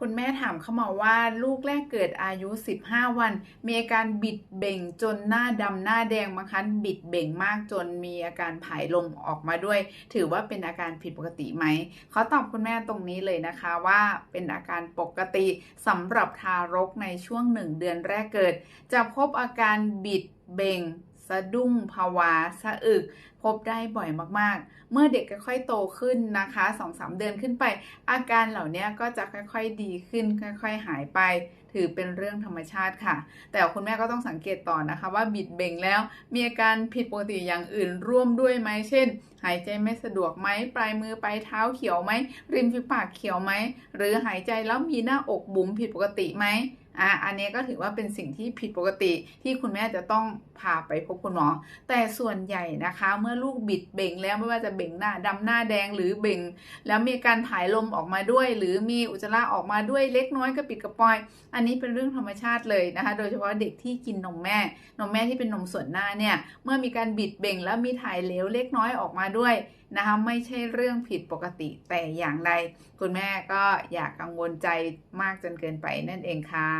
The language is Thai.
คุณแม่ถามเข้ามาว่าลูกแรกเกิดอายุ 15 วัน มีอาการบิดเบ่งจนหน้าดำหน้าแดงบางครั้งบิดเบ่งมากจนมีอาการผายลมออกมาด้วย ถือว่าเป็นอาการผิดปกติไหมเขาตอบคุณแม่ตรงนี้เลยนะคะว่าเป็นอาการปกติสำหรับทารกในช่วงหนึ่งเดือนแรกเกิด จะพบอาการบิดเบ่ง สะดุ้งภาวะสะอึก พบได้บ่อยมากๆ เมื่อเด็กค่อยๆโตขึ้นนะคะ2-3 เดือนขึ้นไป อาการเหล่านี้ก็จะค่อยๆดีขึ้นค่อย ๆ หายไป ถือเป็นเรื่องธรรมชาติค่ะ แต่คุณแม่ก็ต้องสังเกตต่อนะคะ ว่าบิดเบ่งแล้วมีอาการผิดปกติอย่างอื่นร่วมด้วยไหมเช่น หายใจไม่สะดวกไหมปลายมือปลายเท้าเขียวไหมริมฝีปากเขียวไหมหรือหายใจแล้วมีหน้าอกบุ๋มผิดปกติไหมอะอันนี้ก็ถือว่าเป็นสิ่งที่ผิดปกติที่คุณแม่จะต้องพาไปพบคุณหมอ แต่ส่วนใหญ่นะคะเมื่อลูกบิดเบ่งแล้วไม่ว่าจะเบ่งหน้าดำหน้าแดงหรือเบ่ง แล้วมีการถ่ายลมออกมาด้วย หรือมีอุจจาระออกมาด้วยเล็กน้อยกระปิดกระปอย อันนี้เป็นเรื่องธรรมชาติเลยนะคะ โดยเฉพาะเด็กที่กินนมแม่ นมแม่ที่เป็นนมส่วนหน้าเนี่ย เมื่อมีการบิดเบ่งแล้วมีถ่ายเหลวเล็กน้อยออกมาด้วยนะคะ ไม่ใช่เรื่องผิดปกติแต่อย่างใด คุณแม่ก็อย่ากกังวลใจมากจนเกินไปนั่นเองค่ะ